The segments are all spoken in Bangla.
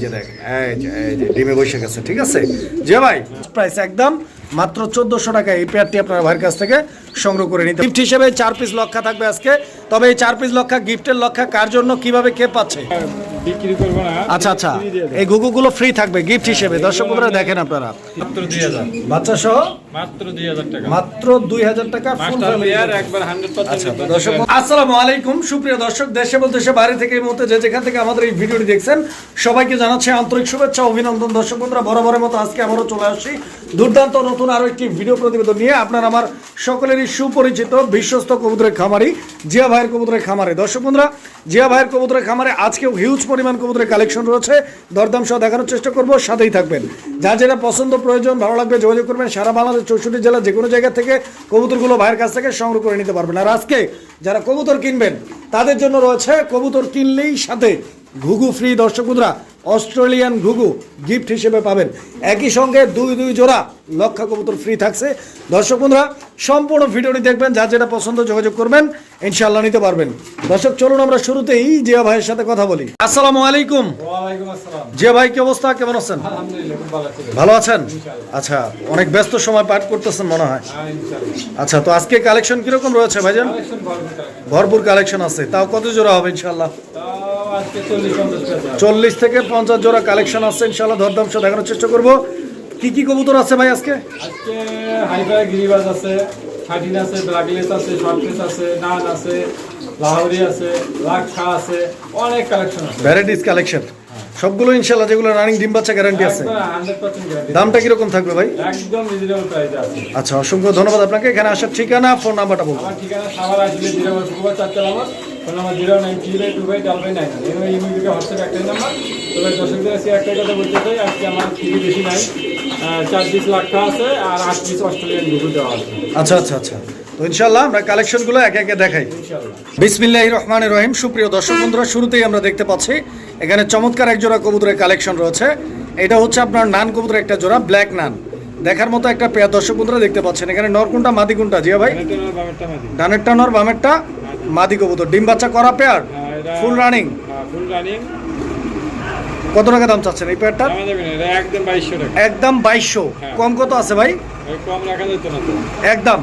যে দেখেন এই যে এই যে ডিমে বসে গেছে ঠিক আছে? যে ভাই প্রাইস একদম মাত্র চোদ্দশো টাকা এই পেয়ারটি আপনার ভাইয়ের কাছ থেকে সংগ্রহ করে নিতে গিফট হিসেবে চার পিস লক্ষা থাকবে আজকে। তবে এই চার পিস লক্ষা গিফটের লক্ষা কার জন্য কীভাবে কে পাচ্ছে? বিক্রি করব না। আচ্ছা আচ্ছা এই গুগুগুলো ফ্রি থাকবে গিফট হিসেবে। দর্শক দেখেন আপনারা। বাচ্চা সহ মাত্র টাকা। মাত্র টাকা। একবার আচ্ছা দর্শক আসসালামু আলাইকুম সুপ্রিয় দর্শক দেশে বলতে দেশে বাইরে থেকে এই মুহূর্তে যে যেখান থেকে আমাদের এই ভিডিওটি দেখছেন সবাইকে জানাচ্ছি আন্তরিক শুভেচ্ছা অভিনন্দন। দর্শক বন্ধুরা বরাবরের মতো আজকে আবারও চলে আসছি। দুর্দান্ত নতুন আরও একটি ভিডিও প্রতিবেদন নিয়ে। আপনার আমার সকলেরই সুপরিচিত বিশ্বস্ত কবুতরের খামারি জিয়া ভাইয়ের কবুতরের খামারে। দর্শক বন্ধুরা জিয়া ভাইয়ের কবুতরের খামারে আজকেও হিউজ পরিমাণ কবুতরের কালেকশন রয়েছে। দরদাম সহ দেখানোর চেষ্টা করব সাথেই থাকবেন। যা যেটা পছন্দ প্রয়োজন ভালো লাগবে যোগাযোগ করবেন। সারা বাংলাদেশ চৌষট্টি জেলা যে কোনো জায়গা থেকে কবুতরগুলো ভাইয়ের কাছ থেকে সংগ্রহ করে নিতে পারবেন। আর আজকে যারা কবুতর কিনবেন, তাদের জন্য রয়েছে কবুতর কিনলেই সাথে ঘুঘু ফ্রি। দর্শক অস্ট্রেলিয়ান ঘুঘু গিফট হিসেবে পাবেন। একই সঙ্গে দুই দুই জোড়া লক্ষা কবুতর ফ্রি থাকছে। দর্শক বন্ধুরা সম্পূর্ণ ভিডিওটি দেখবেন যা যেটা পছন্দ যোগাযোগ করবেন ইনশাল্লাহ নিতে পারবেন। দর্শক চলুন আমরা শুরুতেই জিয়া ভাইয়ের সাথে কথা বলি। আসসালামু আলাইকুম। জিয়া ভাই কি অবস্থা? কেমন আছেন? ভালো আছেন? আচ্ছা অনেক ব্যস্ত সময় পাঠ করতেছেন মনে হয়। হ্যাঁ আচ্ছা তো আজকে কালেকশন কীরকম রয়েছে ভাইজান? ভরপুর কালেকশন আছে। তাও কত জোড়া হবে ইনশাল্লাহ চল্লিশ থেকে পঞ্চাশ জোড়া কালেকশন আছে ইনশাল্লাহ দরদাম সহ দেখানোর চেষ্টা করব। কি কি কবুতর আছে ভাই আজকে? আজকে হাইফাই গিরিবাজ আছে থার্টিন আছে ব্ল্যাকলেস আছে শর্টলেস আছে নান আছে লাহোরি আছে লাক্ষা আছে অনেক কালেকশন আছে। ভ্যারাইটিস কালেকশন সবগুলো ইনশাল্লাহ যেগুলো রানিং ডিম বাচ্চা গ্যারান্টি আছে। দামটা কীরকম থাকবে ভাই? একদম রিজনেবল প্রাইসে আছে। আচ্ছা অসংখ্য ধন্যবাদ আপনাকে। এখানে আসার ঠিকানা ফোন নাম্বারটা বলুন। আমার ঠিকানা সাভার আসলে zero phone number. Zero nine three by two by double by nine এই ইমেল হোয়াটসঅ্যাপ একটাই নাম্বার তবে দর্শকদের আজকে একটাই কথা বলতে চাই আজকে আমার থ্রি বেশি নাই। চার পিস লাক্ষা আছে আর আট পিস অস্ট্রেলিয়ান গুগল দেওয়া আছে। আচ্ছা আচ্ছা আচ্ছা। তো ইনশাল্লাহ আমরা কালেকশনগুলো একে একে দেখাই। বিসমিল্লাহ রহমান রহিম। সুপ্রিয় দর্শক বন্ধুরা শুরুতেই আমরা দেখতে পাচ্ছি এখানে চমৎকার এক জোড়া কবুতরের কালেকশন রয়েছে। এটা হচ্ছে আপনার নান কবুতরের একটা জোড়া ব্ল্যাক নান। দেখার মতো একটা পেয়ার দর্শক বন্ধুরা দেখতে পাচ্ছেন। এখানে নর কোনটা মাদি কোনটা? জিয়া ভাই? ডানেরটা নর বামেরটা মাদি। কবুতর। ডিম বাচ্চা করা পেয়ার? ফুল রানিং হ্যাঁ ফুল রানিং কত টাকা দাম চাচ্ছেন এই যাবে একদম বাইশশো টাকা। একদম বাইশশো। হ্যাঁ। কম কত আছে ভাই? কম রাখা যেত না একদম।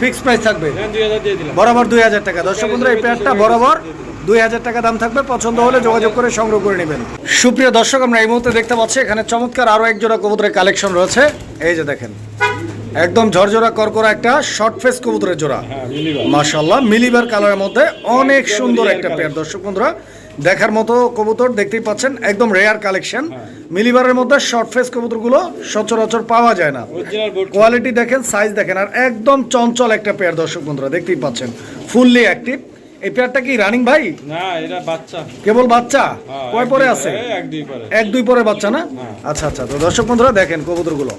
ফিক্স প্রাইস থাকবে। দিলাম। বরাবর দুই হাজার টাকা। দর্শক বন্ধুরা এই পেয়ারটা বরাবর দুই হাজার টাকা দাম থাকবে। পছন্দ হলে যোগাযোগ করে সংগ্রহ করে নেবেন। সুপ্রিয় দর্শক আমরা এই মুহূর্তে দেখতে পাচ্ছি এখানে চমৎকার আরও এক জোড়া কবুতরের কালেকশন রয়েছে। এই যে দেখেন একদম ঝরঝরা করকরা একটা শর্ট ফেস কবুতরের জোড়া। হ্যাঁ মিলিবার। মিলিবার কালারের মধ্যে অনেক সুন্দর একটা পেয়ার দর্শক বন্ধুরা দেখার মতো কবুতর দেখতেই পাচ্ছেন একদম রেয়ার কালেকশন মিলিবারের মধ্যে শর্ট ফেস কবুতরগুলো সচরাচর পাওয়া যায় না। কোয়ালিটি দেখেন সাইজ দেখেন আর একদম চঞ্চল একটা পেয়ার দর্শক বন্ধুরা দেখতেই পাচ্ছেন। ফুললি অ্যাক্টিভ এই পেয়ারটা কি রানিং ভাই? না এটা বাচ্চা। কেবল বাচ্চা? হ্যাঁ, কয় পরে আছে? এক দুই পরে। এক দুই পরে বাচ্চা না? আচ্ছা আচ্ছা তো দর্শক বন্ধুরা দেখেন কবুতরগুলো।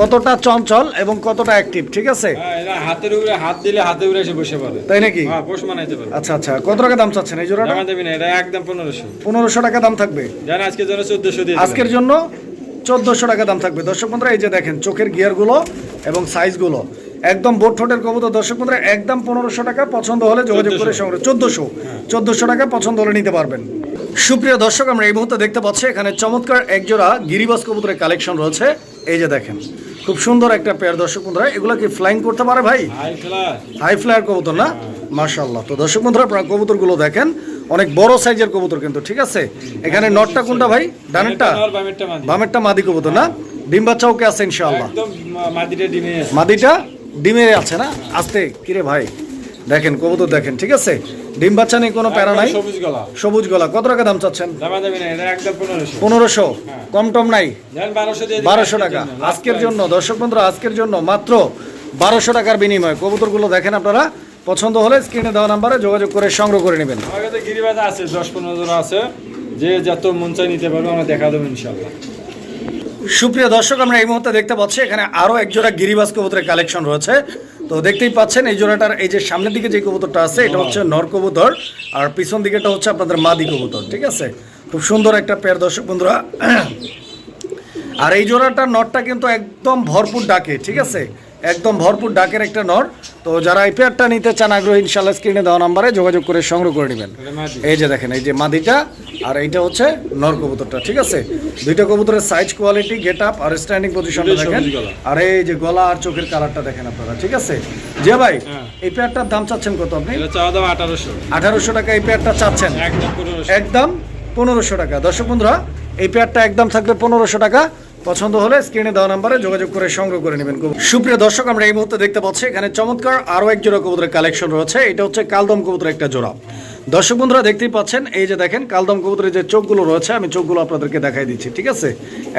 কতটা চঞ্চল এবং কতটা অ্যাক্টিভ ঠিক আছে? হ্যাঁ হাতের উপরে হাত দিলে হাতে উপরে এসে বসে পড়ে। তাই নাকি? হ্যাঁ পোষ মানাইতে পারে। আচ্ছা আচ্ছা কত টাকা দাম চাচ্ছেন এই জোড়াটা? জামা দেবি না এটা একদম পনেরোশো। পনেরোশো টাকা দাম থাকবে? জান আজকের জন্য চোদ্দশো দিয়ে আজকের জন্য চোদ্দশো টাকা দাম থাকবে। দর্শক বন্ধুরা এই যে দেখেন চোখের গিয়ারগুলো এবং সাইজগুলো একদম বোট ঠোঁটের কবুতর। দর্শক বন্ধুরা একদম পনেরোশো টাকা পছন্দ হলে যোগাযোগ করে সংগ্রহ চোদ্দশো। চোদ্দশো টাকা পছন্দ হলে নিতে পারবেন। সুপ্রিয় দর্শক আমরা এই মুহূর্তে দেখতে পাচ্ছি এখানে চমৎকার একজোড়া গিরিবাস কবুতরের কালেকশন রয়েছে। এই যে দেখেন খুব সুন্দর একটা পেয়ার দর্শক বন্ধুরা। এগুলো কি ফ্লাইং করতে পারে ভাই? হাই ফ্লায়ার কবুতর না? মার্শাল্লাহ তো দর্শক বন্ধুরা আপনারা কবুতরগুলো দেখেন। অনেক বড় সাইজের কবুতর কিন্তু ঠিক আছে? এখানে নটটা কোনটা ভাই? ডানেরটা? বামেরটা মাদি। কবুতর না? ডিম বাচ্চা ওকে আছে ইনশাআল্লাহ। মাদিটা? ডিমে আছে। না? আস্তে কিরে ভাই? দেখেন কবুতর দেখেন ঠিক আছে? ডিম বাচ্চা নেই কোনো প্যারা নাই। সবুজ গলা। সবুজ গলা। কত টাকা দাম চাচ্ছেন? পনেরোশো। পনেরোশো? কম টম নাই? বারোশো টাকা। জন্য। আজকের জন্য দর্শক বন্ধুরা আজকের জন্য মাত্র বারোশো টাকার বিনিময়ে কবুতরগুলো দেখেন আপনারা। পছন্দ হলে স্ক্রিনে দেওয়া নাম্বারে যোগাযোগ করে সংগ্রহ করে নেবেন। আমার কাছে গিরিবাজ আছে দশ পনেরো জন আছে। যে যত মন চাই নিতে পারব আমরা দেখা দেবো ইনশাল্লাহ সুপ্রিয় দর্শক, আমরা এই মুহূর্তে দেখতে পাচ্ছি এখানে আরও এক জোড়া গিরিবাস কবুতরের কালেকশন রয়েছে। তো দেখতেই পাচ্ছেন, এই জোড়াটার এই যে সামনের দিকে যে কবুতরটা আছে, এটা হচ্ছে নর কবুতর, আর পিছন দিকেটা হচ্ছে আপনাদের মাদি কবুতর, ঠিক আছে? খুব সুন্দর একটা পেয়ার দর্শক বন্ধুরা। আর এই জোড়াটার নটটা কিন্তু একদম ভরপুর ডাকে, ঠিক আছে? একদম ভরপুর ডাকের একটা নর। তো যারা এই পেয়ারটা নিতে চান আগ্রহী ইনশাল্লাহ স্ক্রিনে দেওয়া নাম্বারে যোগাযোগ করে সংগ্রহ করে নেবেন। এই যে দেখেন এই যে মাদিটা আর এইটা হচ্ছে নর কবুতরটা ঠিক আছে? দুইটা কবুতরের সাইজ কোয়ালিটি গেট আপ আর স্ট্যান্ডিং পজিশনটা দেখেন। আর এই যে গলা আর চোখের কালারটা দেখেন আপনারা ঠিক আছে? যে ভাই হ্যাঁ। এই পেয়ারটার দাম চাচ্ছেন কত আপনি? আঠারোশো। আঠারোশো টাকা এই পেয়ারটা চাচ্ছেন। একদম পনেরোশো। টাকা। দর্শক বন্ধুরা এই পেয়ারটা একদম থাকবে পনেরোশো টাকা। পছন্দ হলে স্ক্রিনে দেওয়া নাম্বারে যোগাযোগ করে সংগ্রহ করে নেবেন সুপ্রিয় দর্শক, আমরা এই মুহূর্তে দেখতে পাচ্ছি, এখানে চমৎকার আরও এক জোড়া কবুতরের কালেকশন রয়েছে। এটা হচ্ছে কালদম কবুতরের একটা জোড়া। দর্শক বন্ধুরা, দেখতেই পাচ্ছেন, এই যে দেখেন, কালদম কবুতরের যে চোখগুলো রয়েছে, আমি চোখগুলো আপনাদেরকে দেখাই দিচ্ছি, ঠিক আছে?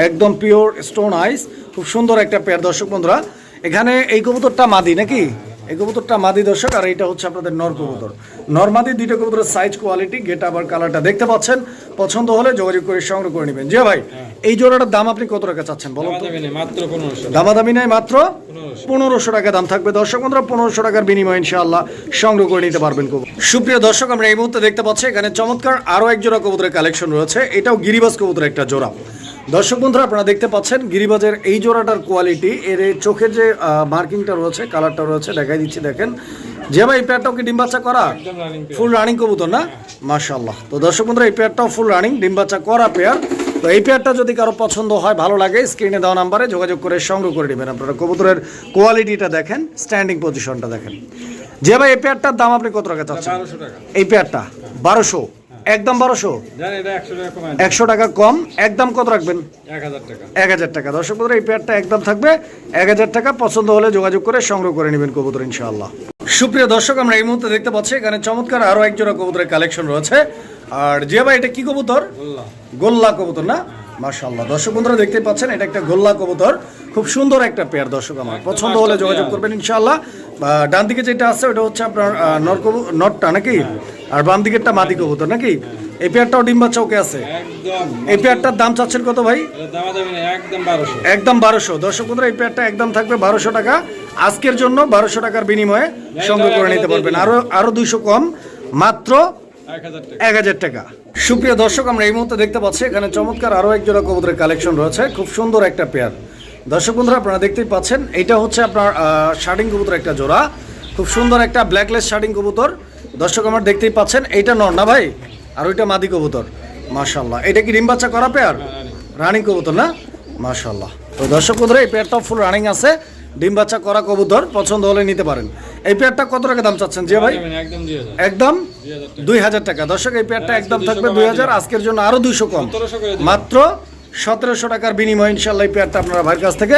একদম পিওর স্টোন আইস খুব সুন্দর একটা পেয়ার দর্শক বন্ধুরা, এখানে এই কবুতরটা মাদি নাকি? এই কবুতরটা মাদি দর্শক আর এটা হচ্ছে আপনাদের নর কবুতর। নর মাদি দুইটা কবুতরের সাইজ কোয়ালিটি গেট আবার কালারটা দেখতে পাচ্ছেন। পছন্দ হলে যোগাযোগ করে সংগ্রহ করে নেবেন। জি ভাই এই জোড়াটার দাম আপনি কত টাকা চাচ্ছেন বলুন দামাদামি নাই মাত্র পনেরোশো টাকা। দাম থাকবে। দর্শক বন্ধুরা পনেরোশো টাকার বিনিময়ে ইনশাআল্লাহ সংগ্রহ করে নিতে পারবেন কবুতর। সুপ্রিয় দর্শক আমরা এই মুহূর্তে দেখতে পাচ্ছি এখানে চমৎকার আরও এক জোড়া কবুতরের কালেকশন রয়েছে। এটাও গিরিবাজ কবুতরের একটা জোড়া। দর্শক বন্ধুরা আপনারা দেখতে পাচ্ছেন গিরিবাজের এই জোড়াটার কোয়ালিটি এর চোখের যে মার্কিংটা রয়েছে কালারটা রয়েছে দেখাই দিচ্ছি দেখেন। যে ভাই এই পেয়ারটাও কি ডিম বাচ্চা করা? ফুল রানিং কবুতর না? মাশাল্লাহ তো দর্শক বন্ধুরা এই পেয়ারটাও ফুল রানিং ডিম বাচ্চা করা পেয়ার তো এই পেয়ারটা যদি কারও পছন্দ হয় ভালো লাগে স্ক্রিনে দেওয়া নাম্বারে যোগাযোগ করে সংগ্রহ করে নেবেন। আপনারা কবুতরের কোয়ালিটিটা দেখেন স্ট্যান্ডিং পজিশনটা দেখেন। যে ভাই এই পেয়ারটার দাম আপনি কত টাকা চাচ্ছেন? এই পেয়ারটা বারোশো। একদম বারোশো? একশো টাকা কম। একদম কত রাখবেন? এক হাজার টাকা। দর্শক বন্ধুরা এই পেয়ারটা একদম থাকবে। এক হাজার টাকা পছন্দ হলে যোগাযোগ করে সংগ্রহ করে নেবেন কবুতর ইনশাআল্লাহ। সুপ্রিয় দর্শক আমরা এই মুহূর্তে দেখতে পাচ্ছি এখানে চমৎকার আরও এক জোড়া কবুতরের কালেকশন রয়েছে। আর জিয়া ভাই এটা কি কবুতর? গোল্লা। কবুতর না? মাশাআল্লাহ। দর্শক বন্ধুরা দেখতে পাচ্ছেন এটা একটা গোল্লা কবুতর। খুব সুন্দর একটা পেয়ার দর্শক আমার। পছন্দ হলে যোগাযোগ করবেন ইনশাআল্লাহ। ডান দিকে যেটা আছে ওটা হচ্ছে আপনার নর কবু নটটা নাকি? আর বাম দিকেরটা মাদি কবুতর নাকি? এই পেয়ারটাও ডিম বাচ্চা ওকে আছে? এই পেয়ারটার দাম চাচ্ছেন কত ভাই? একদম বারোশো। দর্শক বন্ধুরা এই পেয়ারটা একদম থাকবে বারোশো টাকা। আজকের জন্য বারোশো টাকার বিনিময়ে সংগ্রহ করে নিতে পারবেন। আরও আরও দুইশো কম মাত্র এক হাজার টাকা। সুপ্রিয় দর্শক আমরা এই মুহূর্তে দেখতে পাচ্ছি এখানে চমৎকার আরও এক জোড়া কবুতরের কালেকশন রয়েছে। খুব সুন্দর একটা পেয়ার। দর্শক বন্ধুরা আপনারা দেখতেই পাচ্ছেন এটা হচ্ছে আপনার শার্টিং কবুতর একটা জোড়া। খুব সুন্দর একটা ব্ল্যাকলেস শার্টিং কবুতর। দর্শক আমার দেখতেই পাচ্ছেন এইটা নর না ভাই? আর ওইটা মাদি কবুতর। মাশাল্লাহ এটা কি ডিম বাচ্চা করা পেয়ার? রানিং। কবুতর না? মাশাল্লাহ তো দর্শক বন্ধুরা এই পেয়ারটাও ফুল রানিং আছে। ডিম বাচ্চা করা কবুতর পছন্দ হলে নিতে পারেন। এই পেয়ারটা কত টাকা দাম চাচ্ছেন যে ভাই? একদম দুই হাজার। টাকা। দর্শক এই পেয়ারটা একদম থাকবে দুই হাজার আজকের জন্য আরও দুইশো কম। 1700 করে দিন। মাত্র সতেরোশো টাকার বিনিময়ে ইনশাল্লাহ এই পেয়ারটা আপনারা ভাইয়ের কাছ থেকে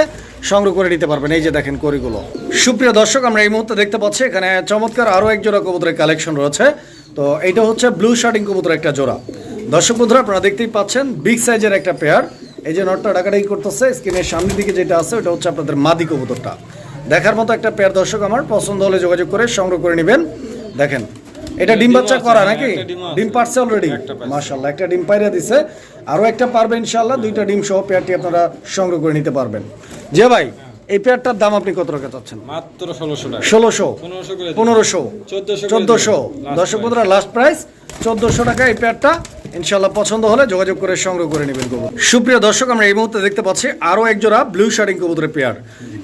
সংগ্রহ করে নিতে পারবেন। এই যে দেখেন করিগুলো সুপ্রিয় দর্শক, আমরা এই মুহূর্তে দেখতে পাচ্ছি, এখানে চমৎকার আরও এক জোড়া কবুতরের কালেকশন রয়েছে। তো এইটা হচ্ছে ব্লু শার্টিং কবুতরের একটা জোড়া। দর্শক বন্ধুরা, আপনারা দেখতেই পাচ্ছেন বিগ সাইজের একটা পেয়ার এই যে নটটা ডাকাডাকি করতেছে, স্ক্রিনের সামনের দিকে যেটা আছে, ওটা হচ্ছে আপনাদের মাদি কবুতরটা। দেখার মতো একটা পেয়ার দর্শক আমার, পছন্দ হলে যোগাযোগ করে সংগ্রহ করে নেবেন। দেখেন এটা ডিম বাচ্চা করা হ্যাঁ, নাকি। ডিম পারছে অলরেডি মাশাল্লাহ একটা ডিম পাইরা দিছে। আরও একটা পারবে ইনশাল্লাহ দুইটা ডিম সহ পেয়ারটি আপনারা সংগ্রহ করে নিতে পারবেন। যে ভাই এই পেয়ারটার দাম আপনি কত টাকা চাচ্ছেন? মাত্র ষোলোশো ষোলোশো। পনেরোশো চোদ্দশো দর্শক বন্ধুরা লাস্ট প্রাইস চোদ্দশো টাকা এই পেয়ারটা। ইনশাল্লাহ পছন্দ হলে যোগাযোগ করে সংগ্রহ করে নেবেন কবুতর। সুপ্রিয় দর্শক আমরা এই মুহূর্তে দেখতে পাচ্ছি আরও একজোড়া ব্লু শার্টিং কবুতরের পেয়ার।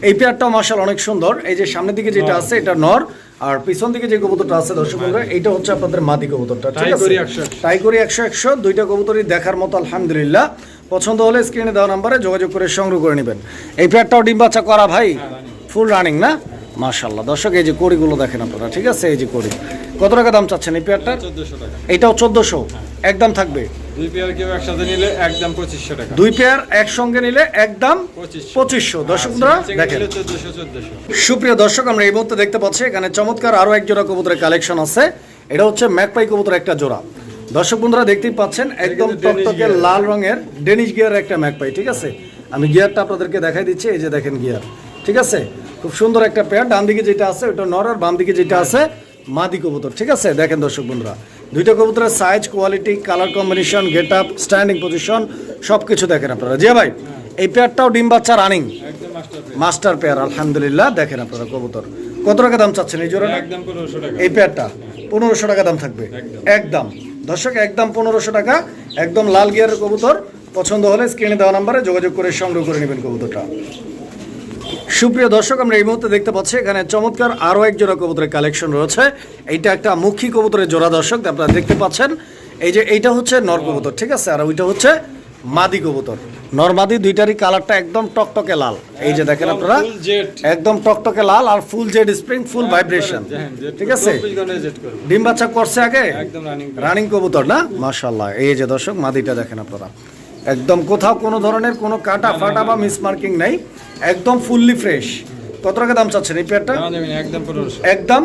এই পেয়ারটাও মার্শাল অনেক সুন্দর। এই যে সামনের দিকে যেটা আছে এটা নর। আর পিছন দিকে যে কবুতরটা আছে দর্শক বন্ধুরা এইটা হচ্ছে আপনাদের মাদি কবুতরটা ঠিক আছে? করি 100 তাই করি একশো একশো দুইটা কবুতরই দেখার মতো আলহামদুলিল্লাহ। পছন্দ হলে স্ক্রিনে দেওয়া নাম্বারে যোগাযোগ করে সংগ্রহ করে নেবেন। এই পেয়ারটাও ডিম বাচ্চা করা ভাই? ফুল রানিং না? মাশাল্লাহ দর্শক এই যে কড়িগুলো দেখেন আপনারা ঠিক আছে? এই যে কড়ি। কত টাকা দাম চাচ্ছেন এই পেয়ারটার এইটাও চোদ্দশো। একদম থাকবে? দুই পেয়ার কেউ একসাথে নিলে একদম পঁচিশশো টাকা। দুই পেয়ার একসঙ্গে নিলে একদম পঁচিশশো। পঁচিশশো। দর্শক দেখেন। চোদ্দশো চোদ্দশো। সুপ্রিয় দর্শক আমরা এই মুহূর্তে দেখতে পাচ্ছি এখানে চমৎকার আরও এক জোড়া কবুতরের কালেকশন আছে। এটা হচ্ছে ম্যাকপাই কবুতর একটা জোড়া। দর্শক বন্ধুরা দেখতেই পাচ্ছেন একদম টকটকে লাল রঙের ডেনিশ গিয়ার একটা ম্যাকপাই ঠিক আছে? আমি গিয়ারটা আপনাদেরকে দেখাই দিচ্ছি এই যে দেখেন গিয়ার ঠিক আছে? খুব সুন্দর একটা পেয়ার ডান দিকে যেটা আছে ওটা নর আর বাম দিকে যেটা আছে মাদি কবুতর ঠিক আছে? দেখেন দর্শক বন্ধুরা। দুইটা কবুতরের size quality colour combination get up standing position সব কিছু দেখেন আপনারা। জি ভাই এই পেয়ারটাও ডিম বাচ্চা রানিং মাস্টার পেয়ার আলহামদুলিল্লাহ দেখেন আপনারা কবুতর। কত টাকা দাম চাচ্ছেন এই জোড়াটা? একদম পনেরোশো টাকা। এই পেয়ারটা পনেরোশো টাকা দাম থাকবে। একদম। একদম। দর্শক একদম পনেরোশো টাকা একদম লাল গিয়ারের কবুতর। পছন্দ হলে স্ক্রিনে দেওয়া নাম্বারে যোগাযোগ করে সংগ্রহ করে নেবেন কবুতরটা। সুপ্রিয় দর্শক আমরা এই মুহূর্তে দেখতে পাচ্ছি এখানে চমৎকার আরও এক জোড়া কবুতরের কালেকশন রয়েছে। এইটা একটা মুখী কবুতরের জোড়া দর্শক আপনারা দেখতে পাচ্ছেন। এই যে এইটা হচ্ছে নর কবুতর ঠিক আছে? আর ওইটা হচ্ছে মাদি কবুতর। নর মাদি দুইটারই কালারটা একদম টকটকে লাল। এই যে দেখেন আপনারা একদম টকটকে লাল আর full Z spring full vibration ঠিক আছে। ডিম বাচ্চা করছে আগে। রানিং কবুতর না? মাশাল্লাহ এই যে দর্শক মাদিটা দেখেন আপনারা। একদম কোথাও কোনো ধরনের কোনো কাটা ফাটা বা মিসমার্কিং নাই একদম ফুললি ফ্রেশ। কত টাকা দাম চাচ্ছেন এই পেয়ারটা? একদম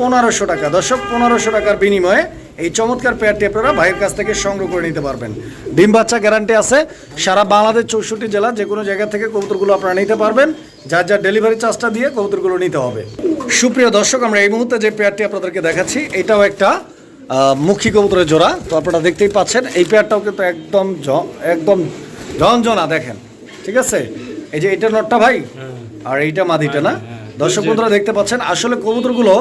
পনেরোশো টাকা। দর্শক পনেরোশো টাকার বিনিময়ে এই চমৎকার পেয়ারটি আপনারা ভাইয়ের কাছ থেকে সংগ্রহ করে নিতে পারবেন। ডিম বাচ্চা গ্যারান্টি আছে। সারা বাংলাদেশ চৌষট্টি জেলা যে কোনো জায়গা থেকে কবুতরগুলো আপনারা নিতে পারবেন। যার যার ডেলিভারি চার্জটা দিয়ে কবুতরগুলো নিতে হবে। সুপ্রিয় দর্শক আমরা এই মুহূর্তে যে পেয়ারটি আপনাদেরকে দেখাচ্ছি এটাও একটা মুখী কবুতরের জোড়া। তো আপনারা দেখতেই পাচ্ছেন এই পেয়ারটাও কিন্তু একদম একদম ঝনঝনা দেখেন। ঠিক আছে? এই যে এটা নটটা ভাই? আর এইটা মাদিটা না? দর্শক বন্ধুরা দেখতে পাচ্ছেন আসলে কবুতরগুলো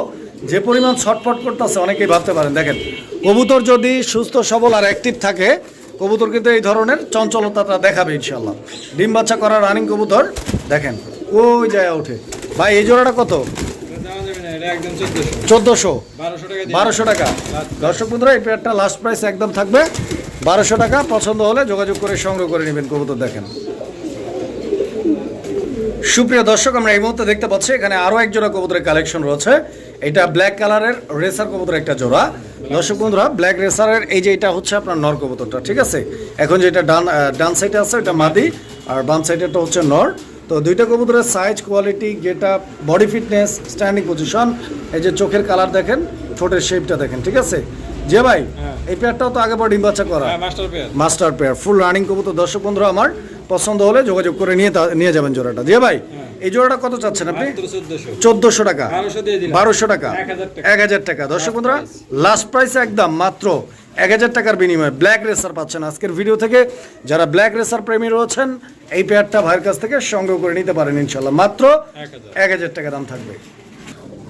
যে পরিমাণ ছটফট করতেছে অনেকেই ভাবতে পারেন দেখেন। কবুতর যদি সুস্থ সবল আর অ্যাক্টিভ থাকে কবুতর কিন্তু এই ধরনের চঞ্চলতাটা দেখাবে ইনশাল্লাহ ডিম বাচ্চা করা রানিং কবুতর দেখেন ওই যায় ওঠে ভাই এই জোড়াটা কত দাম দেবেন এটা একদম চোদ্দশো। বারোশো টাকা দর্শক বন্ধুরা এই পেয়ারটা লাস্ট প্রাইস একদম থাকবে। বারোশো টাকা পছন্দ হলে যোগাযোগ করে সংগ্রহ করে নেবেন। কবুতর দেখেন। সুপ্রিয় দর্শক আমরা এই মুহূর্তে দেখতে পাচ্ছি এখানে আরও এক জোড়া কবুতরের কালেকশন রয়েছে। এটা ব্ল্যাক কালারের রেসার কবুতরের একটা জোড়া। দর্শক বন্ধুরা ব্ল্যাক রেসারের এই যে এটা হচ্ছে আপনার নর কবুতরটা ঠিক আছে? এখন যেটা ডান ডান সাইডে আছে এটা মাদি আর বাম সাইডেরটা হচ্ছে নর। তো দুইটা কবুতরের size quality get up body fitness standing position এই যে চোখের কালার দেখেন ঠোঁটের শেপটা দেখেন ঠিক আছে? যে ভাই হ্যাঁ। এই পেয়ারটাও তো আগে পর ডিম বাচ্চা করা। হ্যাঁ মাস্টার পেয়ার ফুল রানিং কবুতর। দর্শক বন্ধুরা আমার পছন্দ হলে যোগাযোগ করে নিয়ে নিয়ে যাবেন জোড়াটা। দিয়ে ভাই এই জোড়াটা কত চাচ্ছেন আপনি? চোদ্দশো টাকা। বারোশো দিয়ে দিলাম। বারোশো টাকা। 1000 টাকা। এক হাজার টাকা। দর্শক বন্ধুরা লাস্ট প্রাইস একদম মাত্র এক হাজার টাকার বিনিময়ে। ব্ল্যাক রেসার পাচ্ছেন আজকের ভিডিও থেকে। যারা ব্ল্যাক রেসার প্রেমী রয়েছেন এই পেয়ারটা ভাইয়ের কাছ থেকে সংগ্রহ করে নিতে পারেন ইনশাল্লাহ মাত্র এক হাজার। টাকা দাম থাকবে।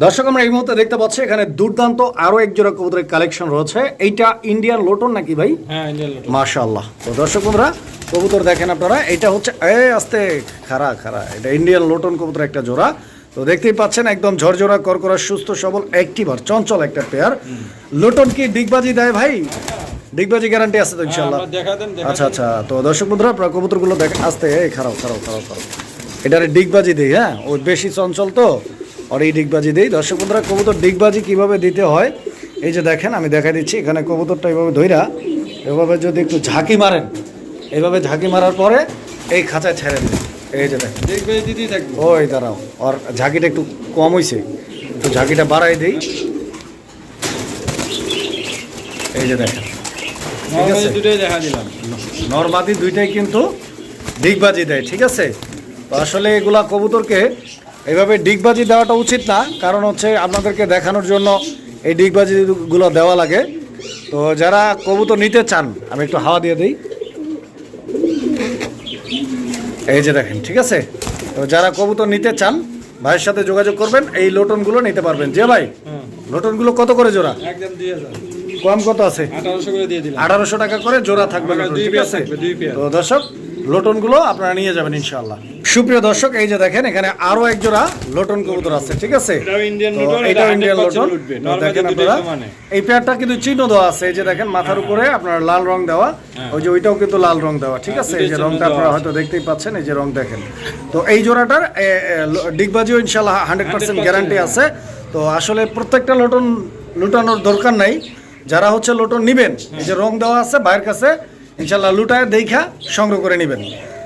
দর্শক আমরা এই মুহূর্তে দেখতে পাচ্ছি এখানে দুর্দান্ত আরও এক জোড়া কবুতরের কালেকশন রয়েছে। এইটা ইন্ডিয়ান লোটন নাকি ভাই? হ্যাঁ মাশাআল্লাহ। তো দর্শক বন্ধুরা কবুতর দেখেন আপনারা। এটা হচ্ছে এ আস্তে খারা খারা এটা ইন্ডিয়ান লোটন কবুতর একটা জোড়া। তো দেখতেই পাচ্ছেন একদম ঝরঝরা করকরা সুস্থ সবল অ্যাক্টিভ আর চঞ্চল একটা পেয়ার লোটন কি ডিগবাজি দেয় ভাই? ডিগবাজি গ্যারান্টি আছে তো দেখা দেন আচ্ছা আচ্ছা। তো দর্শক বন্ধুরা আপনারা কবুতরগুলো দেখ আস্তে এই খারাপ খারাপ খারাপ খারাপ এটারে ডিগবাজি দেই হ্যাঁ? ও বেশি চঞ্চল তো আর এই ডিগবাজি দেই। দর্শক বন্ধুরা কবুতর ডিগবাজি কীভাবে দিতে হয়? এই যে দেখেন আমি দেখা দিচ্ছি এখানে কবুতরটা এভাবে ধইরা এভাবে যদি একটু ঝাঁকি মারেন এভাবে ঝাঁকি মারার পরে এই খাঁচায় ছেড়ে দিন। এই যে দেখেন। ওই দাঁড়াও আর ঝাঁকিটা একটু কম হয়েছে একটু ঝাঁকিটা বাড়াই দিই। এই যে দেখেন। নর্মালি আছে। দুটোই দেখা দিলাম। নরমাদি দুইটাই কিন্তু ডিগবাজি দেয় ঠিক আছে? তো আসলে এগুলা কবুতরকে এভাবে ডিগবাজি দেওয়াটা উচিত না কারণ হচ্ছে আপনাদেরকে দেখানোর জন্য এই ডিগবাজিগুলো দেওয়া লাগে। তো যারা কবুতর নিতে চান আমি একটু হাওয়া দিয়ে দিই। এই যে দেখেন ঠিক আছে? তো যারা কবুতর নিতে চান ভাইয়ের সাথে যোগাযোগ করবেন এই লোটনগুলো নিতে পারবেন। যে ভাই লোটনগুলো কত করে জোড়া? একদম দুই কম কত আছে? আঠারোশো টাকা করে জোড়া থাকবে ঠিক আছে। তো দর্শক লোটনগুলো আপনারা নিয়ে যাবেন ইনশাআল্লাহ। সুপ্রিয় দর্শক এই যে দেখেন এখানে আরও এক জোড়া লোটন কবুতর আছে ঠিক আছে? এটা ইন্ডিয়ান লোটন। দেখেন আপনারা এই পেয়ারটা কিন্তু চিহ্ন দেওয়া আছে এই যে দেখেন মাথার উপরে আপনার লাল রং দেওয়া ওই যে ওইটাও কিন্তু লাল রং দেওয়া ঠিক হ্যাঁ, আছে? এই যে রংটা আপনারা হয়তো দেখতেই পাচ্ছেন এই যে রং দেখেন। তো এই জোড়াটার ডিগবাজিও ইনশাল্লাহ হান্ড্রেড পার্সেন্ট গ্যারান্টি আছে। তো আসলে প্রত্যেকটা লোটন লুটানোর দরকার নাই। যারা হচ্ছে লোটন নিবেন এই যে রং দেওয়া আছে বাইরের কাছে ইনশাল্লাহ লুটায় দেখা সংগ্রহ করে নেবেন।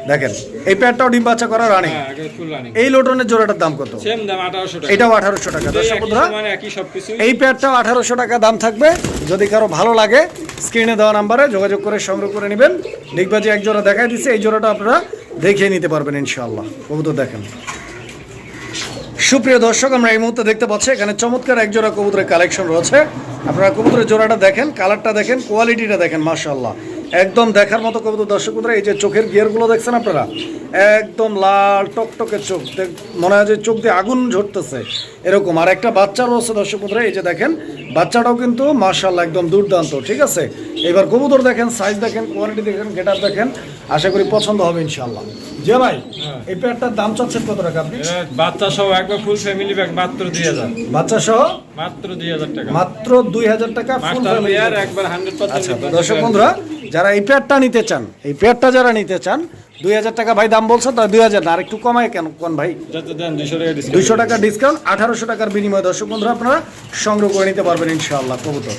দেখেন এই প্যাডটাও ডিম বাচ্চা করা রানিং হ্যাঁ এই লোটনের জোড়াটার দাম কত? এটাও আঠারোশো টাকা। দর্শক বন্ধুরা এই প্যাডটাও আঠারোশো টাকা দাম থাকবে। যদি কারও ভালো লাগে স্ক্রিনে দেওয়া নাম্বারে যোগাযোগ করে সংগ্রহ করে নেবেন। ডিগবাজি এক জোড়া দেখাই দিচ্ছে এই জোড়াটা আপনারা দেখিয়ে নিতে পারবেন ইনশাআল্লাহ। কবুতর দেখেন। সুপ্রিয় দর্শক, আমরা এই মুহূর্তে দেখতে পাচ্ছি এখানে চমৎকার এক জোড়া কবুতরের কালেকশন রয়েছে। আপনারা কবুতরের জোড়াটা দেখেন কালারটা দেখেন কোয়ালিটিটা দেখেন, মাশাআল্লাহ। একদম দেখার মতো কবুতর। দর্শক বন্ধুরা এই যে চোখের গিয়ারগুলো দেখছেন আপনারা? একদম লাল টকটকে চোখ। মনে হয় যে চোখ দিয়ে আগুন ঝরতেছে। এরকম। আর একটা বাচ্চা রয়েছে দর্শক বন্ধুরা এই যে দেখেন বাচ্চাটাও কিন্তু মার্শাল্লাহ একদম দুর্দান্ত ঠিক আছে? এবার কবুতর দেখেন সাইজ দেখেন কোয়ালিটি দেখেন গেটার দেখেন আশা করি পছন্দ হবে ইনশাল্লাহ যে ভাই এই পেয়ারটার দাম চাচ্ছেন কত টাকা আপনি? বাচ্চা সহ একবার ফুল ফ্যামিলি ব্যাগ মাত্র দুই হাজার। বাচ্চা সহ? মাত্র দুই হাজার টাকা। মাত্র দুই হাজার টাকা মাস্টার family একবার হান্ড্রেড আচ্ছা পার্সেন্ট দর্শক বন্ধুরা যারা এই পেয়ারটা নিতে চান এই পেয়ারটা যারা নিতে চান দুই হাজার টাকা ভাই দাম বলছে তাই দুই হাজার না আর একটু কমায় কেন কোন ভাই? দুইশো টাকা ডিসকাউন্ট আঠারোশো টাকার বিনিময়ে দর্শক বন্ধুরা আপনারা সংগ্রহ করে নিতে পারবেন ইনশাআল্লাহ কবুতর।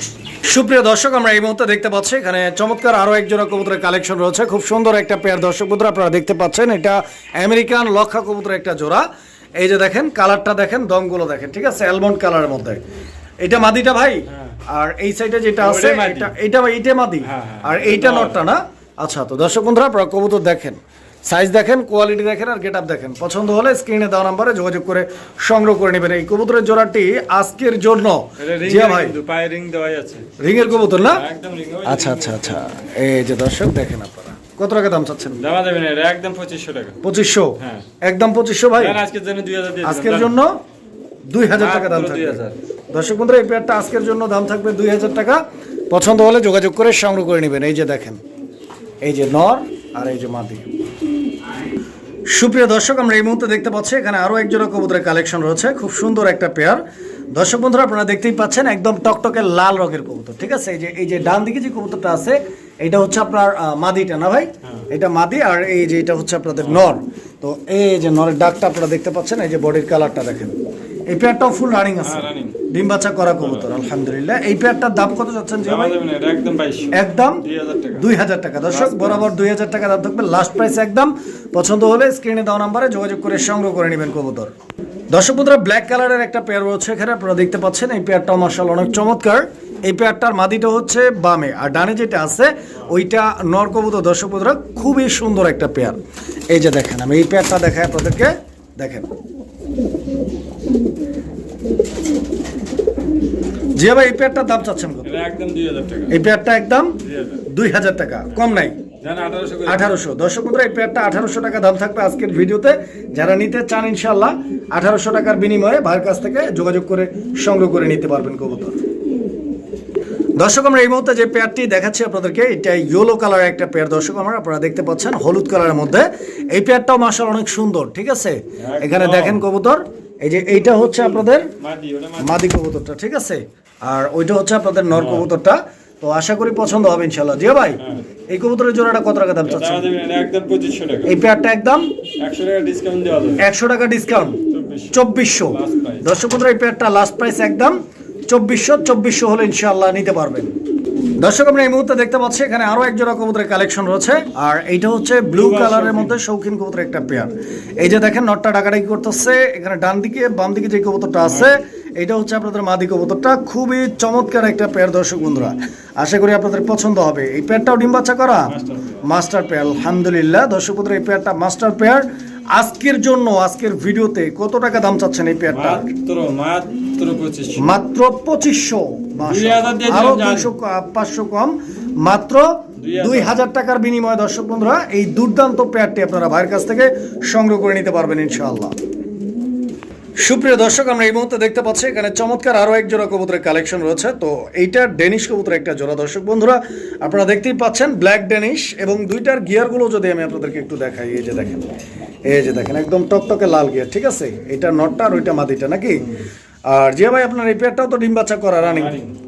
সুপ্রিয় দর্শক আমরা এই মুহূর্তে দেখতে পাচ্ছি এখানে চমৎকার আরও এক জোড়া কবুতরের কালেকশন রয়েছে খুব সুন্দর একটা পেয়ার দর্শক বন্ধুরা আপনারা দেখতে পাচ্ছেন এটা আমেরিকান লক্ষা কবুতরের একটা জোড়া। এই যে দেখেন কালারটা দেখেন দমগুলো দেখেন ঠিক আছে? অ্যালমন্ড কালারের মধ্যে। এটা মাদিটা ভাই? আর এই সাইডে যেটা আছে। এটা এটা এইটা মাদি। হ্যাঁ, হ্যাঁ। আর এইটা নটটা না? আচ্ছা তো দর্শক বন্ধুরা আপনারা কবুতর দেখেন। সাইজ দেখেন কোয়ালিটি দেখেন আর গেট আপ দেখেন। পছন্দ হলে স্ক্রিনে দেওয়া নাম্বারে যোগাযোগ করে সংগ্রহ করে নেবেন। এই কবুতরের জোড়াটি আজকের জন্য। জিয়া ভাই। পায়ে রিং দেওয়াই আছে। রিংয়ের কবুতর না? আচ্ছা আচ্ছা আচ্ছা। এই যে দর্শক দেখেন আপনারা। কত টাকা দাম চাচ্ছেন? একদম পঁচিশশো টাকা। হ্যাঁ। একদম পঁচিশশো ভাই? আজকের জন্য দুই হাজার দিয়ে আজকের জন্য দুই হাজার টাকা দাম 2000 দর্শক বন্ধুরা, এই পেয়ারটা আজকের জন্য দাম থাকবে দুই হাজার টাকা। পছন্দ হলে যোগাযোগ করে সংগ্রহ করে নেবেন। এই যে দেখেন, এই যে নর আর এই যে মাদি। সুপ্রিয় দর্শক, আমরা এই মুহূর্তে দেখতে পাচ্ছি, এখানে আরও এক জোড়া কবুতরের কালেকশন রয়েছে। খুব সুন্দর একটা পেয়ার। দর্শক বন্ধুরা, আপনারা দেখতেই পাচ্ছেন, একদম টকটকে লাল রঙের কবুতর, ঠিক আছে? এই যে এই যে ডান দিকে যে কবুতরটা আছে, এটা হচ্ছে আপনার মাদিটা না ভাই? এটা মাদি আর এই যে এটা হচ্ছে আপনাদের নর। তো এই যে নরের ডাকটা আপনারা দেখতে পাচ্ছেন, এই যে বডির কালারটা দেখেন। এই পেয়ারটাও ফুল রানিং আছে। হ্যাঁ। ডিম বাচ্চা করা কবুতর আলহামদুলিল্লাহ। এই পেয়ারটার দাম কত যাচ্ছেন একদম দুই হাজার টাকা। দর্শক বরাবর দুই হাজার টাকা দাম থাকবে লাস্ট প্রাইস একদম। পছন্দ হলে স্ক্রিনে দেওয়া নাম্বারে যোগাযোগ করে সংগ্রহ করে নেবেন কবুতর। দর্শক বন্ধুরা ব্ল্যাক কালারের একটা পেয়ার রয়েছে এখানে আপনারা দেখতে পাচ্ছেন এই পেয়ারটাও মার্শাল অনেক চমৎকার। এই পেয়ারটার মাদিটা হচ্ছে বামে আর ডানে যেটা আছে ওইটা নর কবুতর। দর্শক বন্ধুরা খুবই সুন্দর একটা পেয়ার এই যে দেখেন আমি এই পেয়ারটা দেখাই আপনাদেরকে। দেখেন। জিয়া ভাই এই পেয়ারটার দাম চাচ্ছেন কত? একদম দুই হাজার টাকা। এই পেয়ারটা একদম দুই হাজার টাকা। কম নাই। আঠারোশো দর্শক বন্ধুরা এই পেয়ারটা আঠারোশো টাকা দাম থাকবে আজকের ভিডিওতে। যারা নিতে চান ইনশাল্লাহ আঠারোশো টাকার বিনিময়ে ভাইয়ের কাছ থেকে যোগাযোগ করে সংগ্রহ করে নিতে পারবেন কবুতর। দর্শক আমরা এই মুহূর্তে যে পেয়ারটি দেখাচ্ছি আপনাদেরকে এটা ইয়েলো কালারের একটা পেয়ার। দর্শক আমরা আপনারা দেখতে পাচ্ছেন হলুদ কালারের মধ্যে। এই পেয়ারটাও মাসাল অনেক সুন্দর ঠিক আছে? এখানে দেখেন কবুতর এই যে এইটা হচ্ছে আপনাদের মাদি কবুতরটা ঠিক আছে? আর ওইটা হচ্ছে আপনাদের নর কবুতরটা। তো আশা করি পছন্দ হবে ইনশাল্লাহ জিয়া ভাই এই কবুতরের জোড়াটা কত টাকা দাম চাচ্ছেন? একদম পঁচিশশো টাকা। এই পেয়ারটা একদম? একশো টাকা ডিসকাউন্ট দেওয়া যাবে। একশো টাকা ডিসকাউন্ট চব্বিশশো। চব্বিশশো। Last price. দর্শক বন্ধুরা এই পেয়ারটা লাস্ট প্রাইস একদম। চব্বিশশো চব্বিশশো হলে ইনশাল্লাহ নিতে পারবেন। দর্শক আমরা এই মুহূর্তে দেখতে পাচ্ছি এখানে আরও এক জোড়া কবুতরের কালেকশন রয়েছে। আর এইটা হচ্ছে ব্লু কালারের মধ্যে শৌখিন কবুতরের একটা পেয়ার। এই যে দেখেন নটটা ডাকাডাকি করতেছে। এখানে ডান দিকে বাম দিকে যে কবুতরটা আছে এটা হচ্ছে আপনাদের মাদি কবুতরটা। খুবই চমৎকার একটা পেয়ার দর্শক বন্ধুরা। আশা করি আপনাদের পছন্দ হবে। এই পেয়ারটাও ডিম বাচ্চা করা? মাস্টার পেয়ার আলহামদুলিল্লাহ। দর্শক বন্ধুরা এই পেয়ারটা মাস্টার পেয়ার আজকের জন্য আজকের ভিডিওতে কত টাকা দাম চাচ্ছেন এই পেয়ারটা মাত্র পঁচিশশো। আরও। দুইশো পাঁচশো কম। মাত্র দুই হাজার। দুই হাজার টাকার বিনিময়ে দর্শক বন্ধুরা এই দুর্দান্ত পেয়ারটি আপনারা ভাইয়ের কাছ থেকে সংগ্রহ করে নিতে পারবেন ইনশাআল্লাহ। সুপ্রিয় দর্শক, আমরা এই মুহূর্তে দেখতে পাচ্ছি, এখানে চমৎকার আরও এক জোড়া কবুতরের কালেকশন রয়েছে। তো এইটা ডেনিশ কবুতরের একটা জোড়া, দর্শক বন্ধুরা, আপনারা দেখতেই পাচ্ছেন ব্ল্যাক ডেনিশ এবং দুইটার গিয়ারগুলো যদি আমি আপনাদেরকে একটু দেখাই, এই যে দেখেন, এই যে দেখেন, একদম টকটকে লাল গিয়ার ঠিক আছে? এটা নটটা আর ওইটা মাদিটা, নাকি? আর জিয়া ভাই আপনার এই পেয়ারটাও তো ডিম বাচ্চা করা রানিং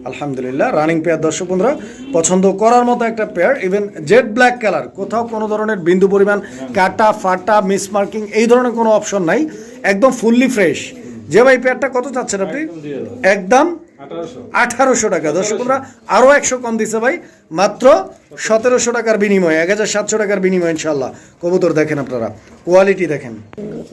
আলহামদুলিল্লাহ রানিং পেয়ার দর্শক বন্ধুরা পছন্দ করার মতো একটা pair even Z black colour কোথাও কোনো ধরনের বিন্দু পরিমাণ কাটা ফাটা মিসমার্কিং এই ধরনের কোনো অপশন নাই একদম ফুললি ফ্রেশ যে ভাই পেয়ারটা কত চাচ্ছেন আপনি? একদম আঠারোশো। টাকা। দর্শক বন্ধুরা আরও একশো কম দিছে ভাই। মাত্র সতেরোশো টাকার বিনিময়ে এক হাজার সাতশো টাকার বিনিময়ে ইনশাল্লাহ কবুতর দেখেন আপনারা কোয়ালিটি দেখেন।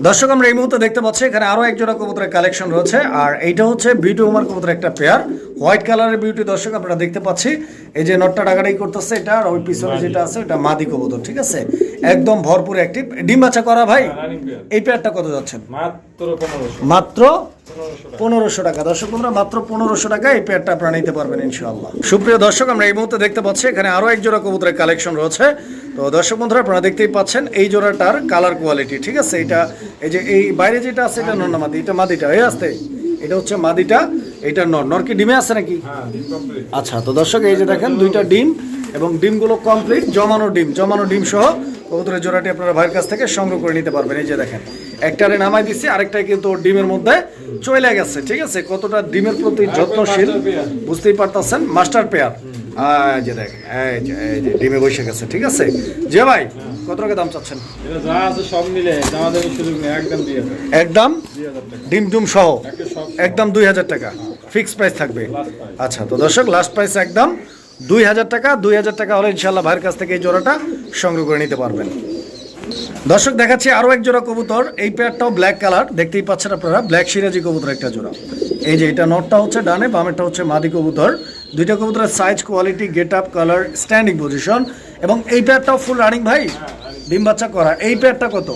দর্শক আমরা এই মুহূর্তে দেখতে পাচ্ছি এখানে আরও এক জোড়া কবুতরের কালেকশন রয়েছে আর এইটা হচ্ছে বিউটি উমার কবুতরের একটা পেয়ার হোয়াইট কালারের বিউটি দর্শক আপনারা দেখতে পাচ্ছি এই যে নটটা ডাকাডাই করতেছে এটা আর ওই পিছনে যেটা আছে এটা মাদি কবুতর ঠিক আছে? একদম ভরপুর অ্যাক্টিভ ডিম বাচ্চা করা ভাই এই পেয়ারটা কত যাচ্ছেন? মাত্র পনেরোশো। টাকা। পনেরোশো টাকা। দর্শক বন্ধুরা মাত্র পনেরোশো টাকা এই পেয়ারটা আপনারা নিতে পারবেন ইনশাল্লাহ সুপ্রিয় দর্শক আমরা এই মুহূর্তে দেখতে পাচ্ছি এখানে আরও এক জোড়া কবুতরের কালেকশন রয়েছে। তো দর্শক বন্ধুরা আপনারা দেখতেই পাচ্ছেন এই জোড়াটার কালার কোয়ালিটি ঠিক আছে? এটা এই যে এই বাইরে যেটা আছে এটা নর না মাদি এটা মাদিটা এই আসতে। এটা হচ্ছে মাদিটা এটা নর। নর কি ডিমে আছে নাকি? হ্যাঁ আচ্ছা তো দর্শক এই যে দেখেন দুইটা ডিম এবং ডিমগুলো কমপ্লিট জমানো ডিম জমানো ডিম সহ কবুতরের জোড়াটি আপনারা ভাইয়ের কাছ থেকে সংগ্রহ করে নিতে পারবেন। এই যে দেখেন একটারে নামাই দিচ্ছি আরেকটাই কিন্তু ডিমের মধ্যে চলে গেছে ঠিক আছে? কতটা ডিমের প্রতি যত্নশীল বুঝতেই পারতেছেন মাস্টার পেয়ার এই যে দেখেন এই যে এই যে ডিমে বসে গেছে ঠিক আছে? যে ভাই কত টাকা দাম চাচ্ছেন? এটা যা আছে সব মিলে একদম একদম? ডিম ডুম সহ? একদম দুই হাজার টাকা। ফিক্স প্রাইস থাকবে। আচ্ছা তো দর্শক লাস্ট প্রাইস একদম দুই হাজার টাকা। দুই হাজার টাকা হলে ইনশাল্লাহ ভাইয়ের কাছ থেকে এই জোড়াটা সংগ্রহ করে নিতে পারবেন। দর্শক দেখাচ্ছি আরও এক জোড়া কবুতর। এই পেয়ারটাও ব্ল্যাক কালার দেখতেই পাচ্ছেন আপনারা ব্ল্যাক সিরাজি কবুতর একটা জোড়া। এই যে এটা নটটা হচ্ছে ডানে বামেরটা হচ্ছে মাদি কবুতর। দুইটা কবুতরের size quality get up colour standing position এবং এই পেয়ারটাও ফুল রানিং ভাই? ডিম বাচ্চা করা। এই পেয়ারটা কত?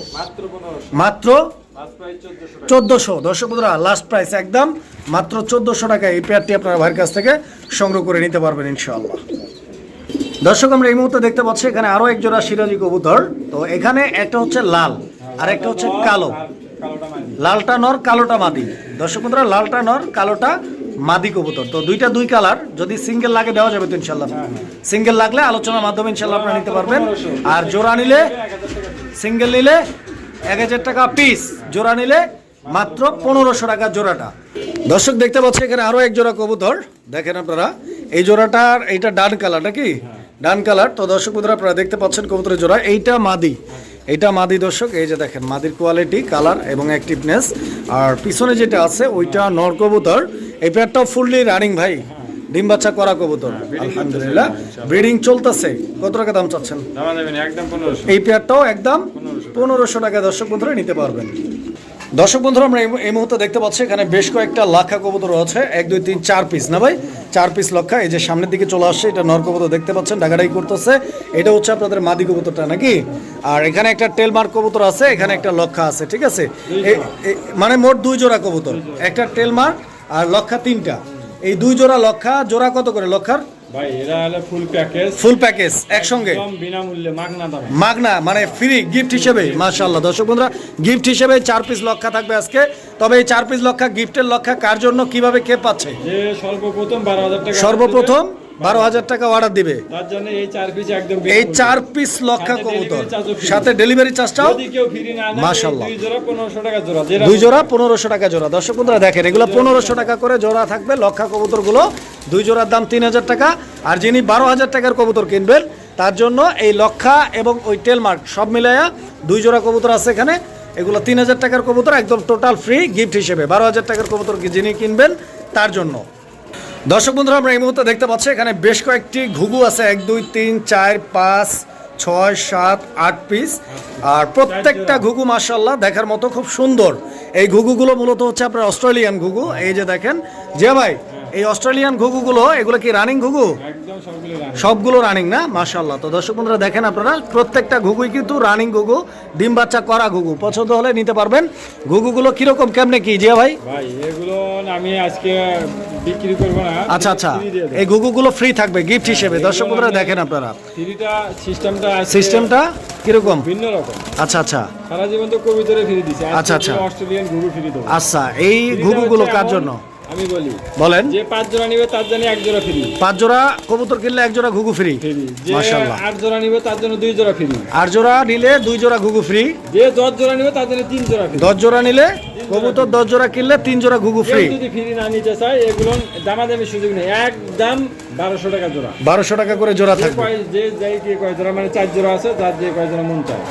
মাত্র চোদ্দশো দর্শক বন্ধুরা লাস্ট প্রাইস একদম। মাত্র চোদ্দশো টাকা এই পেয়ারটি আপনারা ভাইয়ের কাছ থেকে সংগ্রহ করে নিতে পারবেন ইনশাআল্লাহ। দর্শক আমরা এই মুহূর্তে দেখতে পাচ্ছি এখানে আরও এক জোড়া সিরাজি কবুতর। তো এখানে একটা হচ্ছে লাল আর একটা হচ্ছে কালো। লালটা নর কালোটা মাদি। দর্শক বন্ধুরা লালটা নর কালোটা মাদি কবুতর। তো দুইটা দুই কালার যদি সিঙ্গেল লাগে দেওয়া যাবে তো ইনশাল্লাহ সিঙ্গেল লাগলে আলোচনার মাধ্যমে ইনশাল্লাহ আপনারা নিতে পারবেন। আর জোড়া নিলে সিঙ্গেল নিলে এক হাজার টাকা পিস জোড়া নিলে মাত্র পনেরোশো টাকা জোড়াটা। দর্শক দেখতে পাচ্ছি এখানে আরও এক জোড়া কবুতর। দেখেন আপনারা এই জোড়াটার এইটা ডান কালার নাকি? Dun colour. তো দর্শক বন্ধুরা আপনারা দেখতে পাচ্ছেন কবুতরের জোড়া। এইটা মাদি। এইটা মাদি দর্শক এই যে দেখেন মাদির কোয়ালিটি কালার এবং অ্যাক্টিভনেস আর পিছনে যেটা আছে ওইটা নর কবুতর। এই পেয়ারটাও ফুললি রানিং ভাই ডিম বাচ্চা করা কবুতর আলহামদুলিল্লাহ। ব্রিডিং চলতেছে। কত টাকা দাম চাচ্ছেন? এই পেয়ারটাও একদম পনেরোশো টাকা দর্শক বন্ধুরা নিতে পারবেন। দর্শক বন্ধুরা আমরা এই- মুহূর্তে দেখতে পাচ্ছি এখানে বেশ কয়েকটা লাখা কবুতর আছে এক দুই তিন চার পিস না ভাই? চার পিস লক্ষা এই যে সামনের দিকে চলে আসছে এটা নর কবুতর দেখতে পাচ্ছেন ডাকাডাকি করতেছে। এটা হচ্ছে আপনাদের মাদি কবুতরটা নাকি? আর এখানে একটা টেলমার্ক কবুতর আছে এখানে একটা লক্ষা আছে ঠিক আছে? মানে মোট দুই জোড়া কবুতর একটা টেলমার্ক আর লক্ষা তিনটা। এই দুই জোড়া লক্ষা জোড়া কত করে লক্ষার ভাই এরা হলো ফুল প্যাকেজ ফুল প্যাকেজ একসঙ্গে? বিনামূল্যে মাগনা দামে। মাগনা মানে ফ্রি গিফট হিসেবে মাশাআল্লাহ। দর্শক বন্ধুরা গিফট হিসেবে চার পিস লক্ষা থাকবে আজকে। তবে এই চার পিস লক্ষা গিফটের লক্ষা কার জন্য কীভাবে কে পাচ্ছে? যে সর্বপ্রথম বারো হাজার টাকা সর্বপ্রথম বারো হাজার টাকা অর্ডার দিবে। এই চার পিস লক্ষা কবুতর। সাথে ডেলিভারি চার্জটাও। এই দুই জোড়া পনেরোশো টাকা জোড়া। দর্শক বন্ধুরা দেখেন এগুলো পনেরোশো টাকা করে জোড়া থাকবে। লক্ষা কবুতরগুলো দুই জোড়ার দাম তিন হাজার টাকা। আর যিনি বারো হাজার টাকার কবুতর কিনবেন তার জন্য এই লক্ষা এবং ওই টেলমার্ক সব মিলাইয়া দুই জোড়া কবুতর আছে এখানে। এগুলো তিন হাজার টাকার কবুতর একদম টোটাল ফ্রি গিফট হিসেবে। বারো হাজার টাকার কবুতর যিনি কিনবেন তার জন্য। দর্শক বন্ধুরা, আমরা এই মুহূর্তে দেখতে পাচ্ছি, এখানে বেশ কয়েকটি ঘুঘু আছে। এক, দুই, তিন, চার, পাঁচ, ছয়, সাত, আট পিস আর প্রত্যেকটা ঘুঘু মাসাল্লাহ দেখার মতো খুব সুন্দর। এই ঘুঘুগুলো মূলত হচ্ছে আপনার অস্ট্রেলিয়ান ঘুঘু। এই যে দেখেন যে ভাই এই অস্ট্রেলিয়ান ঘুঘুগুলো এগুলো কি রানিং ঘুঘু? সবগুলো রানিং না? মাশাল্লাহ তো দর্শক বন্ধুরা দেখেন আপনারা প্রত্যেকটা ঘুঘুই কিন্তু রানিং ঘুঘু ডিম বাচ্চা করা ঘুঘু। পছন্দ হলে নিতে পারবেন। ঘুঘুগুলো কীরকম কেমনে কি জিয়া ভাই? ভাই এগুলো আমি আজকে বিক্রি করব না। আচ্ছা আচ্ছা। এই ঘুঘুগুলো ফ্রি থাকবে গিফট হিসেবে। দর্শক বন্ধুরা দেখেন আপনারা। ফ্রিটা সিস্টেমটা সিস্টেমটা কীরকম? ভিন্ন রকম। আচ্ছা আচ্ছা। সারা জীবন তো কবিতরে ফ্রি দিছে। আচ্ছা, আচ্ছা। অস্ট্রেলিয়ান ঘুঘু ফ্রি দেবো। আচ্ছা এই ঘুঘুগুলো কার জন্য? আমি বলি বলেন। যে পাঁচ জোড়া নিবে তার জন্য এক জোড়া ফ্রি। পাঁচ জোড়া কবুতর কিনলে এক জোড়া ঘুঘু ফ্রি। যে আট জোড়া নিবে তার জন্য দুই জোড়া ফ্রি। আর জোড়া নিলে দুই জোড়া ঘুঘু ফ্রি। যে দশ জোড়া নিবে তার জন্য তিন জোড়া ফ্রি। দশ জোড়া নিলে কবুতর দশ জোড়া কিনলে তিন জোড়া ঘুঘু ফ্রি। যদি ফ্রি না নিতে চায় এগুলো দামাদামি সুযোগ নেই। একদম বারোশো টাকা জোড়া। বারোশো টাকা করে জোড়া থাকবে। যে যাই কে কয় জোড়া মানে চার জোড়া আছে যার যে কয় জোড়া মন চায়।